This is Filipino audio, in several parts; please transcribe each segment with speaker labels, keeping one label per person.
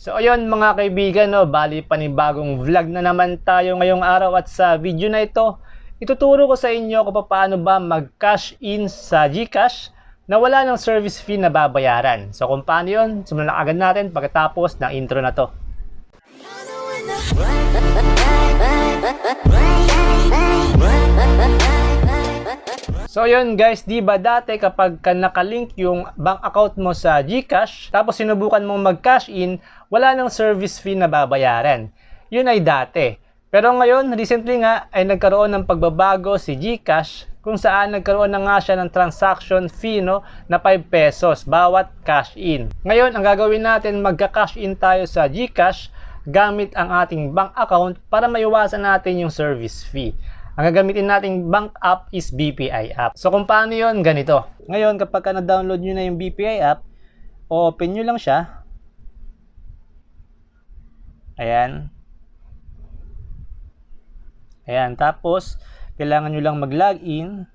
Speaker 1: So ayun mga kaibigan, no, bali panibagong vlog na naman tayo ngayong araw at sa video na ito, ituturo ko sa inyo kung paano ba mag-cash in sa GCash na wala ng service fee na babayaran. So kung paano yun, simulan agad natin pagkatapos ng intro na to. So yun guys, di ba dati kapag ka nakalink yung bank account mo sa GCash, tapos sinubukan mong mag-cash in, wala nang service fee na babayaran. Yun ay dati. Pero ngayon, recently nga ay nagkaroon ng pagbabago si GCash kung saan nagkaroon na nga siya ng transaction fee no, na 5 pesos bawat cash in. Ngayon, ang gagawin natin, magka-cash in tayo sa GCash gamit ang ating bank account para maiwasan natin yung service fee. Ang gagamitin nating bank app is BPI app. So kung paano yon ganito. Ngayon, kapag ka na-download nyo na yung BPI app, open nyo lang siya. Ayan. Ayan, tapos, kailangan nyo lang mag-login.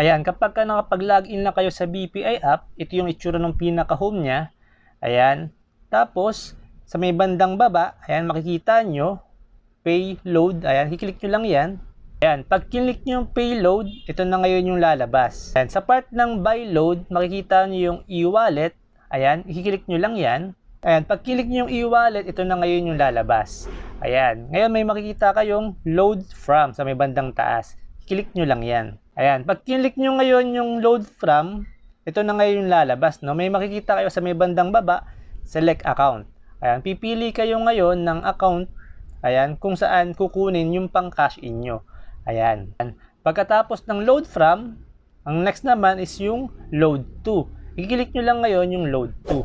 Speaker 1: Ayan, kapag ka nakapag-login na kayo sa BPI app, ito yung itsura ng pinaka-home niya. Ayan. Tapos, sa may bandang baba, ayan, makikita nyo, payload. Ayan, kiklik nyo lang yan. Ayan, pag kilik nyo yung payload, ito na ngayon yung lalabas. Ayan, sa part ng buy load, makikita nyo yung e-wallet. Ayan, ikiklik nyo lang yan. Ayan, pag kilik nyo yung e-wallet, ito na ngayon yung lalabas. Ayan, ngayon may makikita kayong load from sa may bandang taas. Kilik nyo lang yan. Ayan, pag kilik nyo ngayon yung load from, ito na ngayon yung lalabas. No? May makikita kayo sa may bandang baba, select account. Ayan, pipili kayo ngayon ng account Ayan, kung saan kukunin yung pang cash in nyo. Ayan. Pagkatapos ng load from, ang next naman is yung load to. Ikilik nyo lang ngayon yung load to.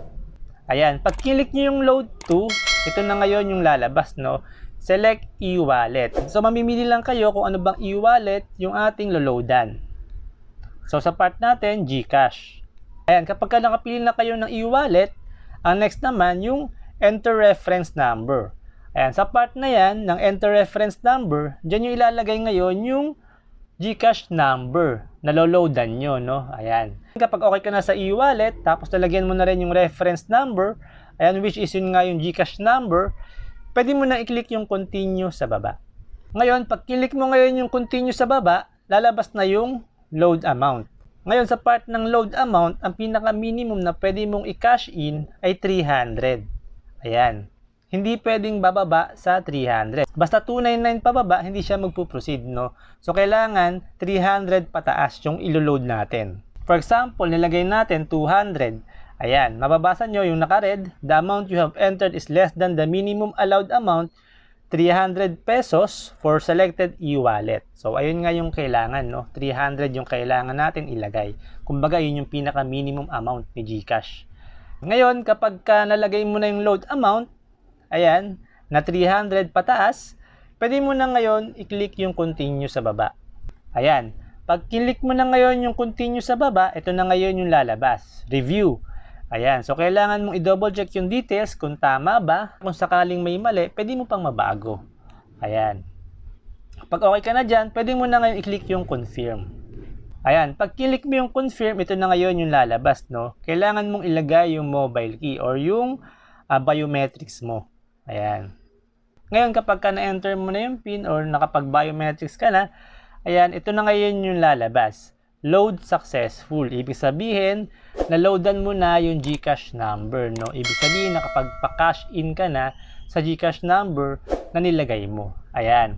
Speaker 1: Ayan, pag kilik nyo yung load to, ito na ngayon yung lalabas, no? Select e-wallet. So, mamimili lang kayo kung ano bang e-wallet yung ating loloadan. So, sa part natin, GCash. Ayan, kapag ka nakapili na kayo ng e-wallet, ang next naman yung enter reference number. Ayan, sa part na yan, ng enter reference number, dyan yung ilalagay ngayon yung Gcash number na loloadan nyo, no? Ayan. Kapag okay ka na sa e-wallet, tapos talagyan mo na rin yung reference number, ayan, which is yun nga yung Gcash number, pwede mo na i-click yung continue sa baba. Ngayon, pag click mo ngayon yung continue sa baba, lalabas na yung load amount. Ngayon, sa part ng load amount, ang pinaka-minimum na pwede mong i-cash in ay 300. Ayan hindi pwedeng bababa sa 300. Basta 299 pababa, hindi siya magpo-proceed, no? So, kailangan 300 pataas yung ilo-load natin. For example, nilagay natin 200. Ayan, mababasa nyo yung naka-red, the amount you have entered is less than the minimum allowed amount, 300 pesos for selected e-wallet. So, ayun nga yung kailangan, no? 300 yung kailangan natin ilagay. Kumbaga, yun yung pinaka-minimum amount ni GCash. Ngayon, kapag ka nalagay mo na yung load amount, ayan, na 300 pataas, pwede mo na ngayon i-click yung continue sa baba. Ayan, pag click mo na ngayon yung continue sa baba, ito na ngayon yung lalabas, review. Ayan, so kailangan mong i-double check yung details kung tama ba. Kung sakaling may mali, pwede mo pang mabago. Ayan. Pag okay ka na dyan, pwede mo na ngayon i-click yung confirm. Ayan, pag click mo yung confirm, ito na ngayon yung lalabas, no? Kailangan mong ilagay yung mobile key or yung uh, biometrics mo. Ayan. Ngayon, kapag ka na-enter mo na yung PIN or nakapag-biometrics ka na, ayan, ito na ngayon yung lalabas. Load successful. Ibig sabihin, na-loadan mo na yung GCash number. No? Ibig sabihin, nakapagpa-cash in ka na sa GCash number na nilagay mo. Ayan.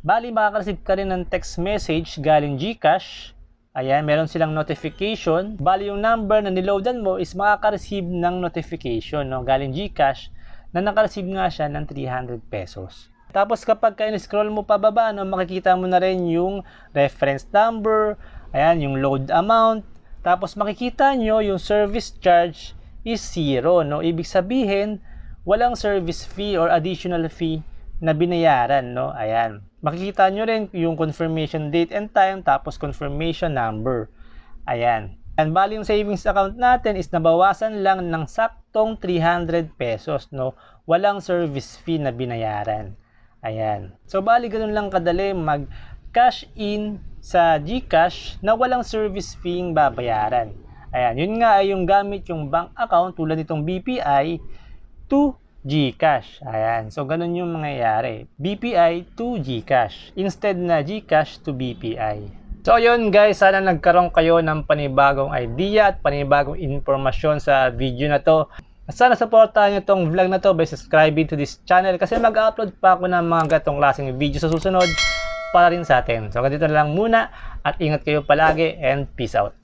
Speaker 1: Bali, makaka-receive ka rin ng text message galing GCash. Ayan, meron silang notification. Bali, yung number na niloadan mo is makaka-receive ng notification no? galing GCash na nakareceive nga siya ng 300 pesos. Tapos kapag ka-scroll mo pababa, no, makikita mo na rin yung reference number, ayan, yung load amount, tapos makikita nyo yung service charge is zero. No? Ibig sabihin, walang service fee or additional fee na binayaran. No? Ayan. Makikita nyo rin yung confirmation date and time, tapos confirmation number. Ayan. And bali savings account natin is nabawasan lang ng saktong 300 pesos, no? Walang service fee na binayaran. Ayan. So bali ganun lang kadali mag cash in sa GCash na walang service fee babayaran. Ayan, yun nga ay yung gamit yung bank account tulad nitong BPI to GCash. Ayan, so ganun yung mangyayari. BPI to GCash instead na GCash to BPI. So yun guys, sana nagkaroon kayo ng panibagong idea at panibagong informasyon sa video na to. At sana supportahan nyo tong vlog na to by subscribing to this channel kasi mag-upload pa ako ng mga gatong klaseng video sa susunod para rin sa atin. So ganito na lang muna at ingat kayo palagi and peace out.